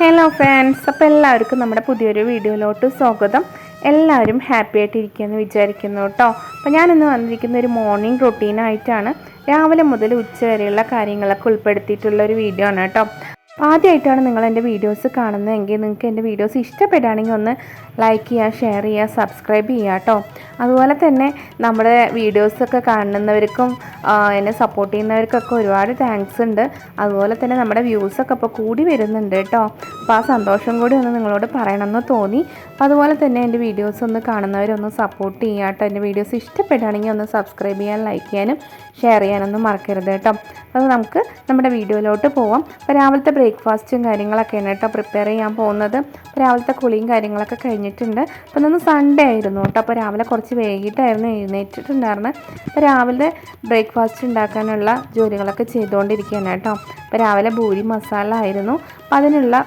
Hello friends അപ്പോൾ എല്ലാവർക്കും നമ്മുടെ പുതിയൊരു വീഡിയോയിലോട്ട് സ്വാഗതം. എല്ലാവരും ഹാപ്പി ആയിട്ടിരിക്കുമെന്ന് വിചാരിക്കുന്നു കേട്ടോ. അപ്പോൾ ഞാനിന്ന് വന്നിരിക്കുന്ന ഒരു മോർണിംഗ് റൊട്ടീനായിട്ടാണ് രാവിലെ മുതൽ ഉച്ച വരെയുള്ള കാര്യങ്ങളൊക്കെ ഉൾപ്പെടുത്തിയിട്ടുള്ള ഒരു വീഡിയോ ആണ് കേട്ടോ. ആദ്യമായിട്ടാണ് നിങ്ങൾ എന്റെ വീഡിയോസ് കാണുന്നതെങ്കിൽ നിങ്ങൾക്ക് എന്റെ വീഡിയോസ് ഇഷ്ടപ്പെടുകയാണെങ്കിൽ ഒന്ന് ലൈക്ക് ചെയ്യുക ഷെയർ ചെയ്യുക സബ്സ്ക്രൈബ് ചെയ്യുക കേട്ടോ അതുപോലെ തന്നെ നമ്മുടെ വീഡിയോസൊക്കെ കാണുന്നവർക്കും എന്നെ സപ്പോർട്ട് ചെയ്യുന്നവർക്കൊക്കെ ഒരുപാട് താങ്ക്സ് ഉണ്ട്. അതുപോലെ തന്നെ നമ്മുടെ വ്യൂസൊക്കെ ഇപ്പോൾ കൂടി വരുന്നുണ്ട് കേട്ടോ അപ്പോൾ ആ സന്തോഷം കൂടി ഒന്ന് നിങ്ങളോട് പറയണമെന്ന് തോന്നി. അപ്പോൾ അതുപോലെ തന്നെ എന്റെ വീഡിയോസ് ഒന്ന് കാണുന്നവരൊന്ന് സപ്പോർട്ട് ചെയ്യുക കേട്ടോ എന്റെ വീഡിയോസ് ഇഷ്ടപ്പെടുകയാണെങ്കിൽ ഒന്ന് സബ്സ്ക്രൈബ് ചെയ്യാൻ ലൈക്ക് ചെയ്യാനും ഷെയർ ചെയ്യാനൊന്നും മറക്കരുത് കേട്ടോ. അത് നമുക്ക് നമ്മുടെ വീഡിയോയിലോട്ട് പോവാം. അപ്പോൾ രാവിലത്തെ ബ്രേക്ക്ഫാസ്റ്റും കാര്യങ്ങളൊക്കെയാണ് കേട്ടോ പ്രിപ്പയർ ചെയ്യാൻ പോകുന്നത്. അപ്പോൾ രാവിലത്തെ കുളിയും കാര്യങ്ങളൊക്കെ കഴിഞ്ഞിട്ടുണ്ട്. അപ്പോൾ ഇന്ന് സൺഡേ ആയിരുന്നു കേട്ടോ. അപ്പോൾ രാവിലെ കുറച്ച് വൈകിട്ടായിരുന്നു എഴുന്നേറ്റിട്ടുണ്ടായിരുന്നത് അപ്പോൾ രാവിലെ ബ്രേക്ക്ഫാസ്റ്റ് ഉണ്ടാക്കാനുള്ള ജോലികളൊക്കെ ചെയ്തുകൊണ്ടിരിക്കുകയാണ് കേട്ടോ. അപ്പോൾ രാവിലെ ഭൂരി മസാല ആയിരുന്നു. അപ്പോൾ അതിനുള്ള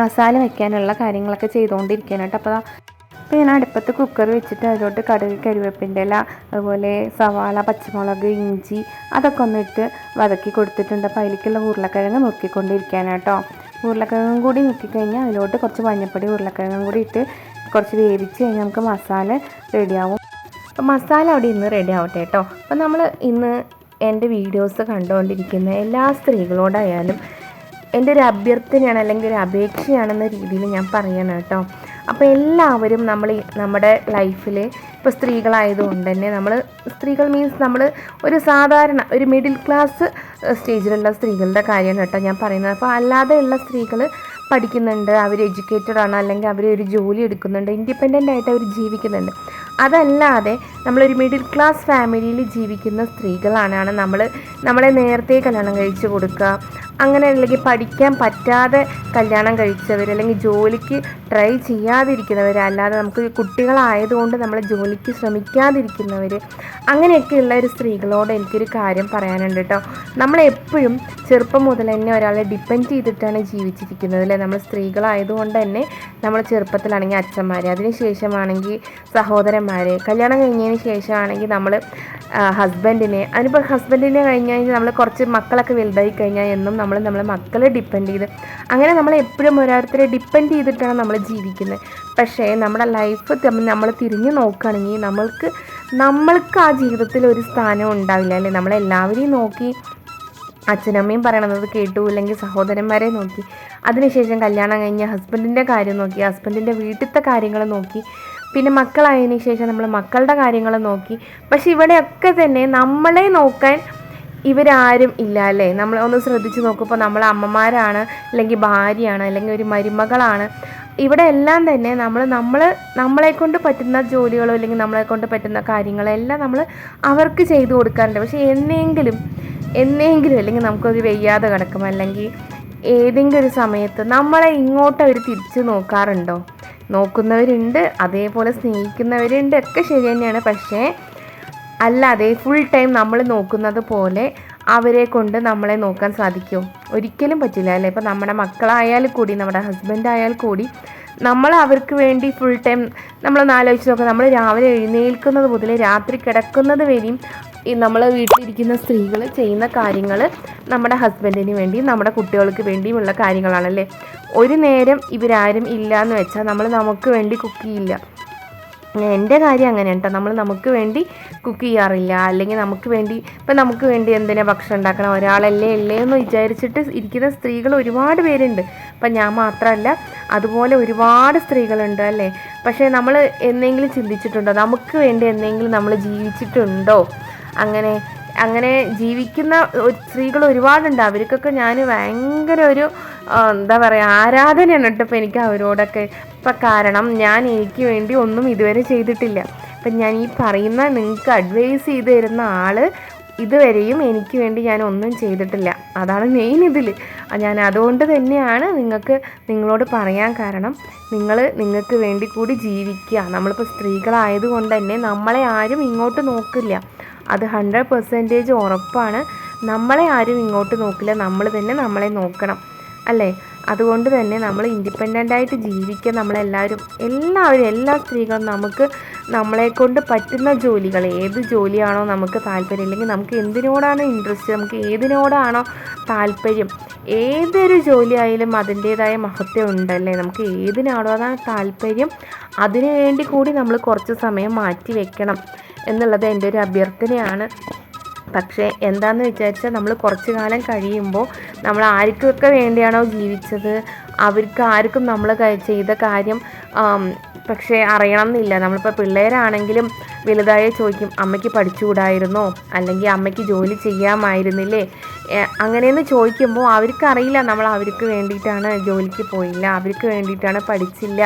മസാല വയ്ക്കാനുള്ള കാര്യങ്ങളൊക്കെ ചെയ്തുകൊണ്ടിരിക്കുകയാണ് കേട്ടോ. അപ്പോൾ അപ്പോൾ ഞാൻ അടുപ്പത്ത് കുക്കർ വെച്ചിട്ട് അതിലോട്ട് കടുക് കരിവേപ്പിന്റെ ഇല അതുപോലെ സവാള പച്ചമുളക് ഇഞ്ചി അതൊക്കെ ഒന്ന് ഇട്ട് വതക്കി കൊടുത്തിട്ടുണ്ട്. അപ്പോൾ അതിലേക്കുള്ള ഉരുളക്കിഴങ്ങ് നോക്കിക്കൊണ്ടിരിക്കാനാണ് കേട്ടോ. ഉരുളക്കിഴങ്ങും കൂടി നുക്കിക്കഴിഞ്ഞാൽ അതിലോട്ട് കുറച്ച് മഞ്ഞപ്പൊടി ഉരുളക്കിഴങ്ങും കൂടി ഇട്ട് കുറച്ച് വേവിച്ച് കഴിഞ്ഞാൽ നമുക്ക് മസാല റെഡിയാവും. അപ്പോൾ മസാല അവിടെ ഇന്ന് റെഡി ആവട്ടെ കേട്ടോ. അപ്പോൾ നമ്മൾ ഇന്ന് എന്റെ വീഡിയോസ് കണ്ടുകൊണ്ടിരിക്കുന്ന എല്ലാ സ്ത്രീകളോടായാലും എന്റെ ഒരു അഭ്യർത്ഥനയാണ് അല്ലെങ്കിൽ ഒരു അപേക്ഷയാണെന്ന രീതിയിൽ ഞാൻ പറയണം കേട്ടോ. അപ്പോൾ എല്ലാവരും നമ്മൾ നമ്മുടെ ലൈഫിൽ ഇപ്പോൾ സ്ത്രീകളായതുകൊണ്ട് തന്നെ നമ്മൾ സ്ത്രീകൾ മീൻസ് നമ്മൾ ഒരു സാധാരണ ഒരു മിഡിൽ ക്ലാസ് സ്റ്റേജിലുള്ള സ്ത്രീകളുടെ കാര്യമാണ് കേട്ടോ ഞാൻ പറയുന്നത്. അപ്പോൾ അല്ലാതെയുള്ള സ്ത്രീകൾ പഠിക്കുന്നുണ്ട് അവർ എഡ്യൂക്കേറ്റഡ് ആണ് അല്ലെങ്കിൽ അവർ ഒരു ജോലി എടുക്കുന്നുണ്ട് ഇൻഡിപെൻഡന്റ് ആയിട്ട് അവർ ജീവിക്കുന്നുണ്ട്. അതല്ലാതെ നമ്മളൊരു മിഡിൽ ക്ലാസ് ഫാമിലിയിൽ ജീവിക്കുന്ന സ്ത്രീകളാണ് നമ്മൾ നമ്മളെ നേരത്തെ കല്യാണം കഴിച്ചു കൊടുക്കുക അങ്ങനെ അല്ലെങ്കിൽ പഠിക്കാൻ പറ്റാതെ കല്യാണം കഴിച്ചവർ അല്ലെങ്കിൽ ജോലിക്ക് ട്രൈ ചെയ്യാതിരിക്കുന്നവർ അല്ലാതെ നമുക്ക് കുട്ടികളായതുകൊണ്ട് നമ്മൾ ജോലിക്ക് ശ്രമിക്കാതിരിക്കുന്നവർ അങ്ങനെയൊക്കെയുള്ള ഒരു സ്ത്രീകളോട് എനിക്കൊരു കാര്യം പറയാനുണ്ട് കേട്ടോ. നമ്മളെപ്പോഴും ചെറുപ്പം മുതൽ തന്നെ ഒരാളെ ഡിപ്പെൻഡ് ചെയ്തിട്ടാണ് ജീവിച്ചിരിക്കുന്നത് അല്ലേ? നമ്മൾ സ്ത്രീകളായതുകൊണ്ട് തന്നെ നമ്മൾ ചെറുപ്പത്തിലാണെങ്കിൽ അച്ഛന്മാർ അതിനുശേഷമാണെങ്കിൽ സഹോദരന്മാർ കല്യാണം കഴിഞ്ഞതിന് ശേഷമാണെങ്കിൽ നമ്മൾ ഹസ്ബൻഡിനെ അതിനിപ്പോൾ ഹസ്ബൻഡിനെ കഴിഞ്ഞ് കഴിഞ്ഞാൽ നമ്മൾ കുറച്ച് മക്കളൊക്കെ വലുതായി കഴിഞ്ഞാൽ എന്നും നമ്മൾ നമ്മളെ മക്കളെ ഡിപ്പെൻഡ് ചെയ്ത്. അങ്ങനെ നമ്മൾ എപ്പോഴും ഓരോരുത്തരെ ഡിപ്പെൻഡ് ചെയ്തിട്ടാണ് നമ്മൾ ജീവിക്കുന്നത് പക്ഷേ നമ്മുടെ ലൈഫ് നമ്മൾ തിരിഞ്ഞു നോക്കുകയാണെങ്കിൽ നമ്മൾക്ക് നമ്മൾക്ക് ആ ജീവിതത്തിൽ ഒരു സ്ഥാനം ഉണ്ടാവില്ല അല്ലേ? നമ്മളെല്ലാവരെയും നോക്കി അച്ഛനമ്മയും പറയണത് കേട്ടു അല്ലെങ്കിൽ സഹോദരന്മാരെ നോക്കി. അതിനുശേഷം കല്യാണം കഴിഞ്ഞ് ഹസ്ബൻഡിന്റെ കാര്യം നോക്കി ഹസ്ബൻഡിന്റെ വീട്ടിലത്തെ കാര്യങ്ങൾ നോക്കി. പിന്നെ മക്കളായതിനു ശേഷം നമ്മൾ മക്കളുടെ കാര്യങ്ങൾ നോക്കി. പക്ഷെ ഇവിടെയൊക്കെ തന്നെ നമ്മളെ നോക്കാൻ ഇവരാരും ഇല്ല അല്ലേ? നമ്മൾ ഒന്ന് ശ്രദ്ധിച്ച് നോക്കുമ്പോൾ നമ്മൾ അമ്മമാരാണ് അല്ലെങ്കിൽ ഭാര്യയാണ് അല്ലെങ്കിൽ ഒരു മരുമകളാണ്. ഇവിടെ എല്ലാം തന്നെ നമ്മൾ നമ്മൾ നമ്മളെ കൊണ്ട് പറ്റുന്ന ജോലികളോ അല്ലെങ്കിൽ നമ്മളെ കൊണ്ട് പറ്റുന്ന കാര്യങ്ങളോ എല്ലാം നമ്മൾ അവർക്ക് ചെയ്തു കൊടുക്കാറുണ്ട്. പക്ഷേ എന്നെങ്കിലും എന്നെങ്കിലും അല്ലെങ്കിൽ നമുക്കൊരു വെയ്യാതെ കിടക്കും അല്ലെങ്കിൽ ഏതെങ്കിലും ഒരു സമയത്ത് നമ്മളെ ഇങ്ങോട്ട് അവർ തിരിച്ച് നോക്കാറുണ്ടോ? നോക്കുന്നവരുണ്ട് അതേപോലെ സ്നേഹിക്കുന്നവരുണ്ട് ഒക്കെ ശരി തന്നെയാണ്. പക്ഷേ അല്ലാതെ ഫുൾ ടൈം നമ്മൾ നോക്കുന്നത് പോലെ അവരെ കൊണ്ട് നമ്മളെ നോക്കാൻ സാധിക്കും. ഒരിക്കലും പറ്റില്ല അല്ലേ? ഇപ്പം നമ്മുടെ മക്കളായാൽ കൂടി നമ്മുടെ ഹസ്ബൻഡ് ആയാൽ കൂടി നമ്മൾ അവർക്ക് വേണ്ടി ഫുൾ ടൈം നമ്മൾ നാലോചിച്ച് നോക്കാം. നമ്മൾ രാവിലെ എഴുന്നേൽക്കുന്നത് മുതൽ രാത്രി കിടക്കുന്നത് വരെയും ഈ നമ്മൾ വീട്ടിലിരിക്കുന്ന സ്ത്രീകൾ ചെയ്യുന്ന കാര്യങ്ങൾ നമ്മുടെ ഹസ്ബൻഡിന് വേണ്ടി നമ്മുടെ കുട്ടികൾക്ക് വേണ്ടിയുമുള്ള കാര്യങ്ങളാണല്ലേ? ഒരു നേരം ഇവരാരും ഇല്ല എന്ന് വെച്ചാൽ നമ്മൾ നമുക്ക് വേണ്ടി കുക്ക് ചെയ്യില്ല. എന്റെ കാര്യം അങ്ങനെയാണ് കേട്ടോ. നമ്മൾ നമുക്ക് വേണ്ടി കുക്ക് ചെയ്യാറില്ല. അല്ലെങ്കിൽ നമുക്ക് വേണ്ടി ഇപ്പം നമുക്ക് വേണ്ടി എന്തിനാ ഭക്ഷണം ഉണ്ടാക്കണം? ഒരാളല്ലേ അല്ലേ എന്ന് വിചാരിച്ചിട്ട് ഇരിക്കുന്ന സ്ത്രീകൾ ഒരുപാട് പേരുണ്ട്. അപ്പം ഞാൻ മാത്രമല്ല അതുപോലെ ഒരുപാട് സ്ത്രീകളുണ്ട് അല്ലേ? പക്ഷേ നമ്മൾ എന്തെങ്കിലും ചിന്തിച്ചിട്ടുണ്ടോ? നമുക്ക് വേണ്ടി എന്തെങ്കിലും നമ്മൾ ജീവിച്ചിട്ടുണ്ടോ? അങ്ങനെ അങ്ങനെ ജീവിക്കുന്ന സ്ത്രീകൾ ഒരുപാടുണ്ട് അവർക്കൊക്കെ ഞാൻ ഭയങ്കര ഒരു എന്താ പറയുക ആരാധനയാണ് കേട്ടോ എനിക്ക് അവരോടൊക്കെ. ഇപ്പം കാരണം ഞാൻ എനിക്ക് വേണ്ടി ഒന്നും ഇതുവരെ ചെയ്തിട്ടില്ല. അപ്പം ഞാൻ ഈ പറയുന്ന നിങ്ങൾക്ക് അഡ്വൈസ് ചെയ്ത് തരുന്ന ആൾ ഇതുവരെയും എനിക്ക് വേണ്ടി ഞാൻ ഒന്നും ചെയ്തിട്ടില്ല. അതാണ് മെയിൻ ഇതിൽ ഞാൻ അതുകൊണ്ട് തന്നെയാണ് നിങ്ങൾക്ക് നിങ്ങളോട് പറയാൻ കാരണം നിങ്ങൾ നിങ്ങൾക്ക് വേണ്ടി കൂടി ജീവിക്കുക. നമ്മളിപ്പോൾ സ്ത്രീകളായതുകൊണ്ട് തന്നെ നമ്മളെ ആരും ഇങ്ങോട്ട് നോക്കില്ല. അത് ഹൺഡ്രഡ് പെർസെന്റേജ് ഉറപ്പാണ്. നമ്മളെ ആരും ഇങ്ങോട്ട് നോക്കില്ല. നമ്മൾ തന്നെ നമ്മളെ നോക്കണം. അല്ലേ? അതുകൊണ്ട് തന്നെ നമ്മൾ ഇൻഡിപെൻഡന്റ് ആയിട്ട് ജീവിക്കുക നമ്മളെല്ലാവരും എല്ലാവരും എല്ലാ സ്ത്രീകളും നമുക്ക് നമ്മളെ കൊണ്ട് പറ്റുന്ന ജോലികൾ ഏത് ജോലിയാണോ നമുക്ക് താല്പര്യം. ഇല്ലെങ്കിൽ നമുക്ക് എന്തിനോടാണ് ഇൻട്രസ്റ്റ് നമുക്ക് ഏതിനോടാണോ താല്പര്യം? ഏതൊരു ജോലി ആയാലും അതിന്റേതായ മഹത്വം ഉണ്ടല്ലേ നമുക്ക് ഏതിനാണോ അതാണ് താല്പര്യം. അതിനു വേണ്ടി കൂടി നമ്മൾ കുറച്ച് സമയം മാറ്റി വെക്കണം. എന്നുള്ളത് എന്റെ ഒരു അഭ്യർത്ഥനയാണ്. പക്ഷേ എന്താണെന്ന് വിചാരിച്ചാൽ നമ്മൾ കുറച്ച് കാലം കഴിയുമ്പോൾ നമ്മൾ ആർക്കൊക്കെ വേണ്ടിയാണോ ജീവിച്ചത്? അവർക്ക് ആർക്കും നമ്മൾ ചെയ്ത കാര്യം പക്ഷേ അറിയണം എന്നില്ല നമ്മളിപ്പോൾ പിള്ളേരാണെങ്കിലും വലുതായ ചോദിക്കും അമ്മയ്ക്ക് പഠിച്ചുകൂടായിരുന്നോ? അല്ലെങ്കിൽ അമ്മയ്ക്ക് ജോലി ചെയ്യാമായിരുന്നില്ലേ? അങ്ങനെയെന്ന് ചോദിക്കുമ്പോൾ അവർക്കറിയില്ല നമ്മൾ അവർക്ക് വേണ്ടിയിട്ടാണ് ജോലിക്ക് പോയില്ല അവർക്ക് വേണ്ടിയിട്ടാണ് പഠിച്ചില്ല.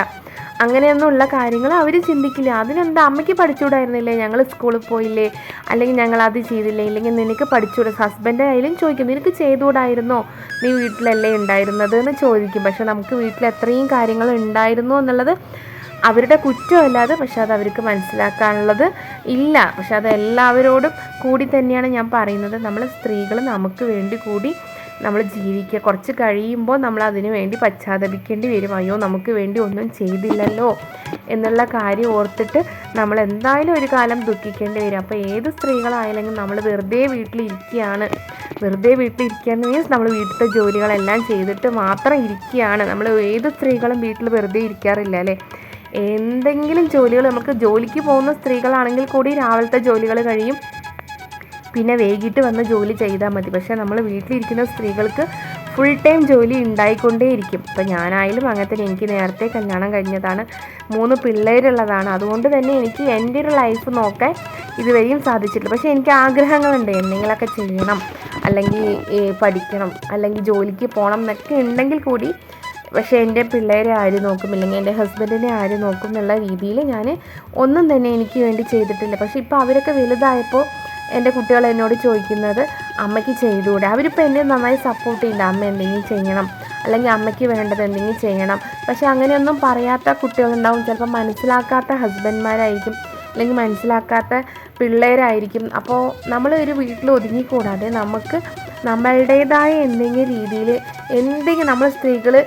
അങ്ങനെയൊന്നുമുള്ള കാര്യങ്ങൾ അവർ ചിന്തിക്കില്ല. അതിനെന്താ അമ്മയ്ക്ക് പഠിച്ചുകൂടായിരുന്നില്ലേ ഞങ്ങൾ സ്കൂളിൽ പോയില്ലേ? അല്ലെങ്കിൽ ഞങ്ങൾ അത് ചെയ്തില്ലേ? ഇല്ലെങ്കിൽ നിനക്ക് പഠിച്ചുകൂടാ ഹസ്ബൻഡ് ആയാലും ചോദിക്കും നിനക്ക് ചെയ്തുകൂടായിരുന്നോ? നീ വീട്ടിലല്ലേ ഉണ്ടായിരുന്നത്? എന്ന് ചോദിക്കും. പക്ഷെ നമുക്ക് വീട്ടിൽ എത്രയും കാര്യങ്ങൾ ഉണ്ടായിരുന്നു എന്നുള്ളത് അവരുടെ കുറ്റമല്ലാതെ പക്ഷെ അത് അവർക്ക് മനസ്സിലാക്കാനുള്ളത് ഇല്ല. പക്ഷെ അത് എല്ലാവരോടും കൂടി തന്നെയാണ് ഞാൻ പറയുന്നത്. നമ്മൾ സ്ത്രീകൾ നമുക്ക് വേണ്ടി കൂടി നമ്മൾ ജീവിക്കുക കുറച്ച് കഴിയുമ്പോൾ നമ്മൾ അതിനു വേണ്ടി പശ്ചാത്തപിക്കേണ്ടി വരും. അയ്യോ നമുക്ക് വേണ്ടി ഒന്നും ചെയ്തില്ലല്ലോ എന്നുള്ള കാര്യം ഓർത്തിട്ട് നമ്മൾ എന്തായാലും ഒരു കാലം ദുഃഖിക്കേണ്ടി വരും. അപ്പോൾ ഏത് സ്ത്രീകളായാലും നമ്മൾ വെറുതെ വീട്ടിലിരിക്കുകയാണ്. വെറുതെ വീട്ടിലിരിക്കുകയെന്ന് മീൻസ് നമ്മൾ വീട്ടിലത്തെ ജോലികളെല്ലാം ചെയ്തിട്ട് മാത്രം ഇരിക്കുകയാണ്. നമ്മൾ ഏത് സ്ത്രീകളും വീട്ടിൽ വെറുതെ ഇരിക്കാറില്ല അല്ലേ? എന്തെങ്കിലും ജോലികൾ നമുക്ക് ജോലിക്ക് പോകുന്ന സ്ത്രീകളാണെങ്കിൽ കൂടി രാവിലത്തെ ജോലികൾ കഴിയും. പിന്നെ വൈകിട്ട് വന്ന് ജോലി ചെയ്താൽ മതി. പക്ഷേ നമ്മൾ വീട്ടിലിരിക്കുന്ന സ്ത്രീകൾക്ക് ഫുൾ ടൈം ജോലി ഉണ്ടായിക്കൊണ്ടേയിരിക്കും. ഇപ്പം ഞാനായാലും അങ്ങനെ തന്നെ. എനിക്ക് നേരത്തെ കല്യാണം കഴിഞ്ഞതാണ്. മൂന്ന് പിള്ളേരുള്ളതാണ്. അതുകൊണ്ട് തന്നെ എനിക്ക് എന്റെ ഒരു ലൈഫ് നോക്കാൻ ഇതുവരെയും സാധിച്ചിട്ടില്ല. പക്ഷേ എനിക്ക് ആഗ്രഹങ്ങളുണ്ട്. എന്തെങ്കിലുമൊക്കെ ചെയ്യണം. അല്ലെങ്കിൽ പഠിക്കണം. അല്ലെങ്കിൽ ജോലിക്ക് പോകണം എന്നൊക്കെ ഉണ്ടെങ്കിൽ കൂടി പക്ഷേ എന്റെ പിള്ളേരെ ആര് നോക്കും? ഇല്ലെങ്കിൽ എന്റെ ഹസ്ബൻഡിനെ ആര് നോക്കും എന്നുള്ള രീതിയിൽ ഞാൻ ഒന്നും തന്നെ എനിക്ക് വേണ്ടി ചെയ്തിട്ടില്ല. പക്ഷേ ഇപ്പോൾ അവരൊക്കെ വലുതായപ്പോൾ എന്റെ കുട്ടികൾ എന്നോട് ചോദിക്കുന്നത് അമ്മയ്ക്ക് ചെയ്തുകൂടെ? അവരിപ്പോൾ എന്നെ നന്നായി സപ്പോർട്ട് ചെയ്യില്ല. അമ്മ എന്തെങ്കിലും ചെയ്യണം. അല്ലെങ്കിൽ അമ്മയ്ക്ക് വേണ്ടത് എന്തെങ്കിലും ചെയ്യണം. പക്ഷേ അങ്ങനെയൊന്നും പറയാത്ത കുട്ടികളുണ്ടാവും. ചിലപ്പോൾ മനസ്സിലാക്കാത്ത ഹസ്ബൻഡ്മാരായിരിക്കും അല്ലെങ്കിൽ മനസ്സിലാക്കാത്ത പിള്ളേരായിരിക്കും. അപ്പോൾ നമ്മൾ ഒരു വീട്ടിൽ ഒതുങ്ങിക്കൂടാതെ നമുക്ക് നമ്മളുടേതായ എന്തെങ്കിലും രീതിയിൽ എന്തെങ്കിലും നമ്മൾ സ്ത്രീകൾ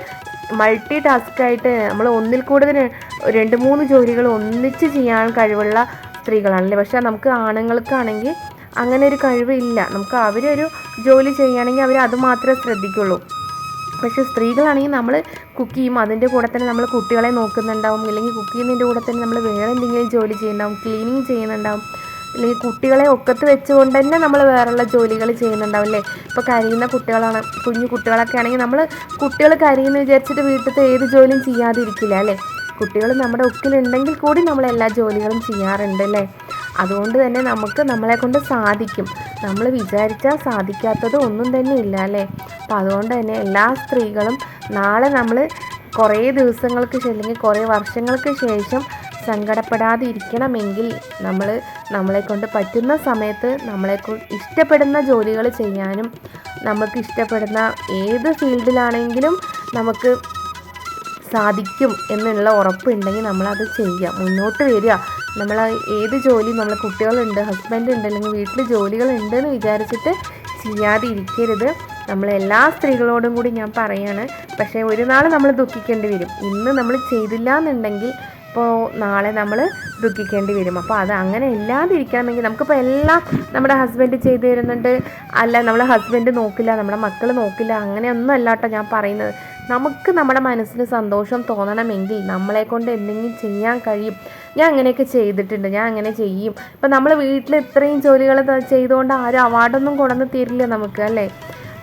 മൾട്ടി ടാസ്ക് ആയിട്ട് നമ്മൾ ഒന്നിൽ കൂടുതൽ രണ്ട് മൂന്ന് ജോലികൾ ഒന്നിച്ച് ചെയ്യാൻ കഴിവുള്ള സ്ത്രീകളാണല്ലേ പക്ഷേ നമുക്ക് ആണുങ്ങൾക്കാണെങ്കിൽ അങ്ങനെ ഒരു കഴിവില്ല നമുക്ക് അവരൊരു ജോലി ചെയ്യുകയാണെങ്കിൽ അവർ അത് മാത്രമേ ശ്രദ്ധിക്കുള്ളൂ. പക്ഷേ സ്ത്രീകളാണെങ്കിൽ നമ്മൾ കുക്ക് ചെയ്യും. അതിന്റെ കൂടെ തന്നെ നമ്മൾ കുട്ടികളെ നോക്കുന്നുണ്ടാവും. അല്ലെങ്കിൽ കുക്ക് ചെയ്യുന്നതിന്റെ കൂടെ തന്നെ നമ്മൾ വേറെ എന്തെങ്കിലും ജോലി ചെയ്യുന്നുണ്ടാവും. ക്ലീനിങ് ചെയ്യുന്നുണ്ടാവും. അല്ലെങ്കിൽ കുട്ടികളെ ഒക്കത്ത് വെച്ചുകൊണ്ട് തന്നെ നമ്മൾ വേറെയുള്ള ജോലികൾ ചെയ്യുന്നുണ്ടാവും അല്ലേ? ഇപ്പോൾ കരയുന്ന കുട്ടികളാണ് കുഞ്ഞു കുട്ടികളൊക്കെ ആണെങ്കിൽ നമ്മൾ കുട്ടികൾ കരയുന്ന വിചാരിച്ചിട്ട് വീട്ടിലത്തെ ഏത് ജോലിയും ചെയ്യാതിരിക്കില്ല അല്ലേ? കുട്ടികൾ നമ്മുടെ ഒക്കിലുണ്ടെങ്കിൽ കൂടി നമ്മൾ എല്ലാ ജോലികളും ചെയ്യാറുണ്ട് അല്ലേ? അതുകൊണ്ട് തന്നെ നമുക്ക് നമ്മളെ കൊണ്ട് സാധിക്കും. നമ്മൾ വിചാരിച്ചാൽ സാധിക്കാത്തത് ഒന്നും തന്നെ ഇല്ല അല്ലേ? അപ്പം അതുകൊണ്ട് തന്നെ എല്ലാ സ്ത്രീകളും നാളെ നമ്മൾ കുറേ ദിവസങ്ങൾക്ക് അല്ലെങ്കിൽ കുറേ വർഷങ്ങൾക്ക് ശേഷം സങ്കടപ്പെടാതെ ഇരിക്കണമെങ്കിൽ നമ്മൾ നമ്മളെ കൊണ്ട് പറ്റുന്ന സമയത്ത് നമ്മളെ ഇഷ്ടപ്പെടുന്ന ജോലികൾ ചെയ്യാനും നമുക്ക് ഇഷ്ടപ്പെടുന്ന ഏത് ഫീൽഡിലാണെങ്കിലും നമുക്ക് സാധിക്കും എന്നുള്ള ഉറപ്പുണ്ടെങ്കിൽ നമ്മളത് ചെയ്യുക. മുന്നോട്ട് വരിക. നമ്മൾ ഏത് ജോലി നമ്മൾ കുട്ടികളുണ്ട് ഹസ്ബൻഡ് ഉണ്ട് അല്ലെങ്കിൽ വീട്ടിൽ ജോലികളുണ്ട് എന്ന് വിചാരിച്ചിട്ട് ചെയ്യാതെ ഇരിക്കരുത്. നമ്മൾ എല്ലാ സ്ത്രീകളോടും കൂടി ഞാൻ പറയാണ്. പക്ഷേ ഒരു നാൾ നമ്മൾ ദുഃഖിക്കേണ്ടി വരും. ഇന്ന് നമ്മൾ ചെയ്തില്ല എന്നുണ്ടെങ്കിൽ ഇപ്പോൾ നാളെ നമ്മൾ ദുഃഖിക്കേണ്ടി വരും. അപ്പോൾ അത് അങ്ങനെ ഇല്ലാതിരിക്കണമെങ്കിൽ നമുക്കിപ്പോൾ എല്ലാം നമ്മുടെ ഹസ്ബൻഡ് ചെയ്തു തരുന്നുണ്ട്. അല്ല നമ്മളെ ഹസ്ബൻഡ് നോക്കില്ല നമ്മുടെ മക്കൾ നോക്കില്ല അങ്ങനെയൊന്നും അല്ല കേട്ടോ ഞാൻ പറയുന്നത്. നമുക്ക് നമ്മുടെ മനസ്സിന് സന്തോഷം തോന്നണമെങ്കിൽ നമ്മളെ കൊണ്ട് എന്തെങ്കിലും ചെയ്യാൻ കഴിയും. ഞാൻ അങ്ങനെയൊക്കെ ചെയ്തിട്ടുണ്ട്. ഞാൻ അങ്ങനെ ചെയ്യും. ഇപ്പം നമ്മൾ വീട്ടിൽ ഇത്രയും ജോലികൾ ചെയ്തുകൊണ്ട് ആരും അവാർഡൊന്നും കൊണ്ടു തരില്ല നമുക്ക് അല്ലേ?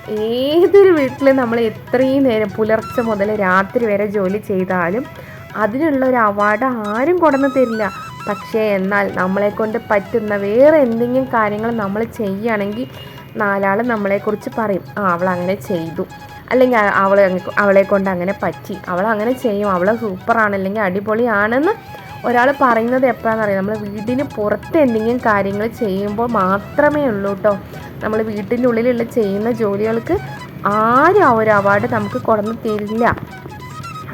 ഏതൊരു വീട്ടിൽ നമ്മൾ എത്രയും നേരം പുലർച്ചെ മുതൽ രാത്രി വരെ ജോലി ചെയ്താലും അതിനുള്ള ഒരു അവാർഡ് ആരും കൊണ്ടു തരില്ല. പക്ഷേ എന്നാൽ നമ്മളെ കൊണ്ട് പറ്റുന്ന വേറെ എന്തെങ്കിലും കാര്യങ്ങൾ നമ്മൾ ചെയ്യുകയാണെങ്കിൽ നാലാൾ നമ്മളെക്കുറിച്ച് പറയും. ആ അവൾ അങ്ങനെ ചെയ്തു. അല്ലെങ്കിൽ അവളെ അവളെ കൊണ്ട് അങ്ങനെ പറ്റി. അവൾ അങ്ങനെ ചെയ്യും. അവൾ സൂപ്പറാണ് അല്ലെങ്കിൽ അടിപൊളിയാണെന്ന് ഒരാൾ പറയുന്നത് എപ്പോഴാണെന്നറിയാം നമ്മൾ വീടിന് പുറത്ത് എന്തെങ്കിലും കാര്യങ്ങൾ ചെയ്യുമ്പോൾ മാത്രമേ ഉള്ളൂ കേട്ടോ നമ്മൾ വീട്ടിന്റെ ഉള്ളിലുള്ള ചെയ്യുന്ന ജോലികൾക്ക് ആരും ആ ഒരു അവാർഡ് നമുക്ക് കുറഞ്ഞു തരില്ല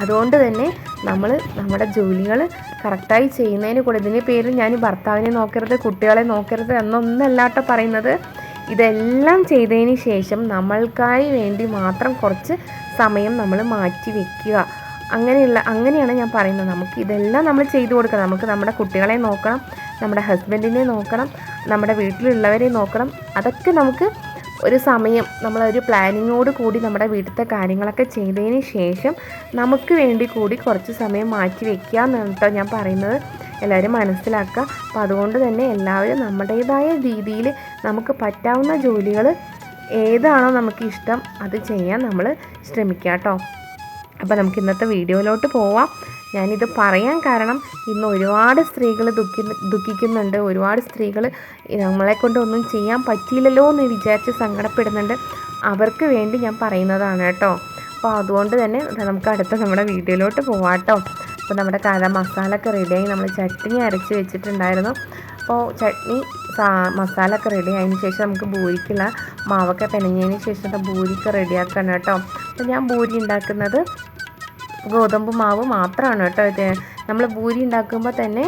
അതുകൊണ്ട് തന്നെ നമ്മൾ നമ്മുടെ ജോലികൾ കറക്റ്റായി ചെയ്യുന്നതിന് കൂടെ ഇതിന്റെ പേരിൽ ഞാൻ ഭർത്താവിനെ നോക്കരുത് കുട്ടികളെ നോക്കരുത് എന്നൊന്നല്ലാട്ടോ പറയുന്നത്. ഇതെല്ലാം ചെയ്തതിന് ശേഷം നമ്മൾക്കായി വേണ്ടി മാത്രം കുറച്ച് സമയം നമ്മൾ മാറ്റി വെക്കുക. അങ്ങനെയുള്ള അങ്ങനെയാണ് ഞാൻ പറയുന്നത്. നമുക്ക് ഇതെല്ലാം നമ്മൾ ചെയ്തു കൊടുക്കണം. നമുക്ക് നമ്മുടെ കുട്ടികളെ നോക്കണം നമ്മുടെ ഹസ്ബൻഡിനെ നോക്കണം നമ്മുടെ വീട്ടിലുള്ളവരെ നോക്കണം. അതൊക്കെ നമുക്ക് ഒരു സമയം നമ്മളൊരു പ്ലാനിങ്ങോട് കൂടി നമ്മുടെ വീട്ടിലത്തെ കാര്യങ്ങളൊക്കെ ചെയ്തതിന് ശേഷം നമുക്ക് വേണ്ടി കൂടി കുറച്ച് സമയം മാറ്റി വെക്കുക എന്നാണ് കേട്ടോ ഞാൻ പറയുന്നത്. എല്ലാവരും മനസ്സിലാക്കുക. അപ്പോൾ അതുകൊണ്ട് തന്നെ എല്ലാവരും നമ്മുടേതായ രീതിയിൽ നമുക്ക് പറ്റാവുന്ന ജോലികൾ ഏതാണോ നമുക്ക് ഇഷ്ടം അത് ചെയ്യാൻ നമ്മൾ ശ്രമിക്കുക കേട്ടോ. അപ്പോൾ നമുക്ക് ഇന്നത്തെ വീഡിയോയിലോട്ട് പോവാം. ഞാനിത് പറയാൻ കാരണം ഇന്ന് ഒരുപാട് സ്ത്രീകൾ ദുഃഖി ദുഃഖിക്കുന്നുണ്ട്. ഒരുപാട് സ്ത്രീകൾ നമ്മളെ കൊണ്ടൊന്നും ചെയ്യാൻ പറ്റിയില്ലല്ലോ എന്ന് വിചാരിച്ച് സങ്കടപ്പെടുന്നുണ്ട്. അവർക്ക് വേണ്ടി ഞാൻ പറയുന്നതാണ് കേട്ടോ. അപ്പോൾ അതുകൊണ്ട് തന്നെ നമുക്ക് അടുത്ത നമ്മുടെ വീഡിയോയിലോട്ട് പോവാം കേട്ടോ. അപ്പോൾ നമ്മുടെ കല മസാല ഒക്കെ റെഡിയായി നമ്മൾ ചട്നി അരച്ച് വെച്ചിട്ടുണ്ടായിരുന്നു. അപ്പോൾ ചട്നി മസാല ഒക്കെ റെഡി ആയതിനു ശേഷം നമുക്ക് ബൂരിക്കുള്ള മാവൊക്കെ പെനഞ്ഞതിന് ശേഷം ബൂരിക്ക് റെഡിയാക്കണം കേട്ടോ. അപ്പോൾ ഞാൻ ബൂരി ഉണ്ടാക്കുന്നത് ഗോതമ്പ് മാവ് മാത്രമാണ് കേട്ടോ. നമ്മൾ ബൂരി ഉണ്ടാക്കുമ്പോൾ തന്നെ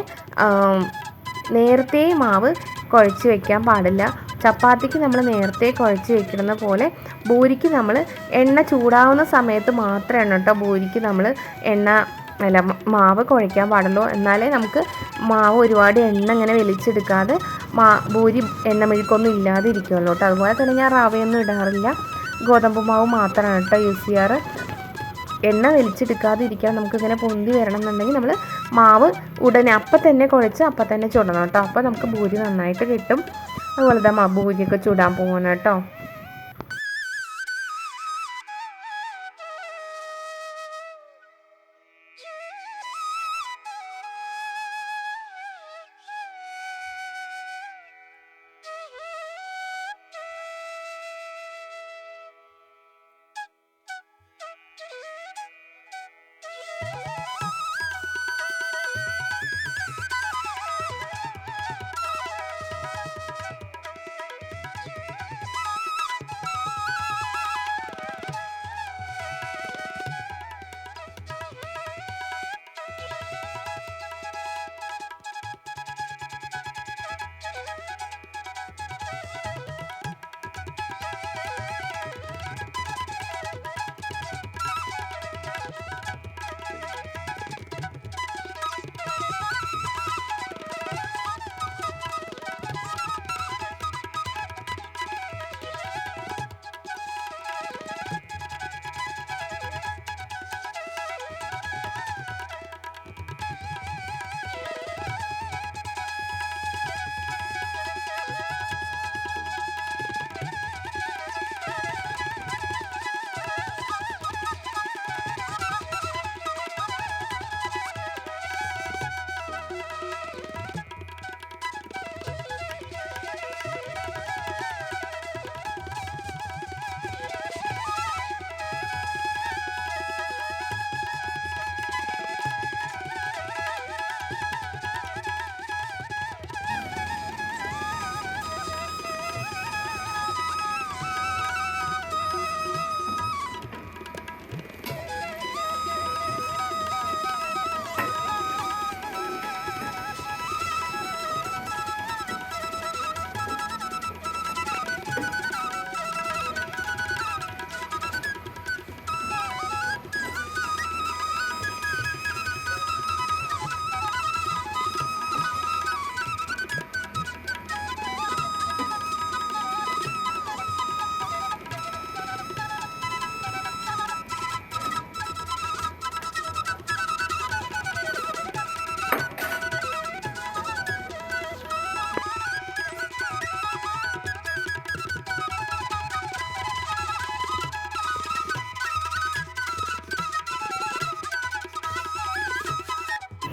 നേരത്തെ മാവ് കുഴച്ച് വയ്ക്കാൻ പാടില്ല. ചപ്പാത്തിക്ക് നമ്മൾ നേരത്തെ കുഴച്ച് വെക്കുന്ന പോലെ ബൂരിക്ക് നമ്മൾ എണ്ണ ചൂടാവുന്ന സമയത്ത് മാത്രമാണ് കേട്ടോ. ബൂരിക്ക് നമ്മൾ എണ്ണ അല്ല മാവ് കുഴയ്ക്കാൻ പാടുള്ളൂ. എന്നാലേ നമുക്ക് മാവ് ഒരുപാട് എണ്ണ ഇങ്ങനെ വലിച്ചെടുക്കാതെ മാ ഭൂരി എണ്ണ മെഴുക്കൊന്നും ഇല്ലാതെ ഇരിക്കുമല്ലോ കേട്ടോ. അതുപോലെ തന്നെ ഞാൻ റവയൊന്നും ഇടാറില്ല. ഗോതമ്പ് മാവ് മാത്രമാണ് കേട്ടോ യൂസ് ചെയ്യാറ്. എണ്ണ വലിച്ചെടുക്കാതെ ഇരിക്കാൻ നമുക്കിങ്ങനെ പൊന്തി വരണം എന്നുണ്ടെങ്കിൽ നമ്മൾ മാവ് ഉടനെ അപ്പം തന്നെ കുഴച്ച് അപ്പം തന്നെ ചുടണം കേട്ടോ. അപ്പോൾ നമുക്ക് ഭൂരി നന്നായിട്ട് കിട്ടും. അതുപോലെ തന്നെ ഭൂരിയൊക്കെ ചുടാൻ പോകണം കേട്ടോ.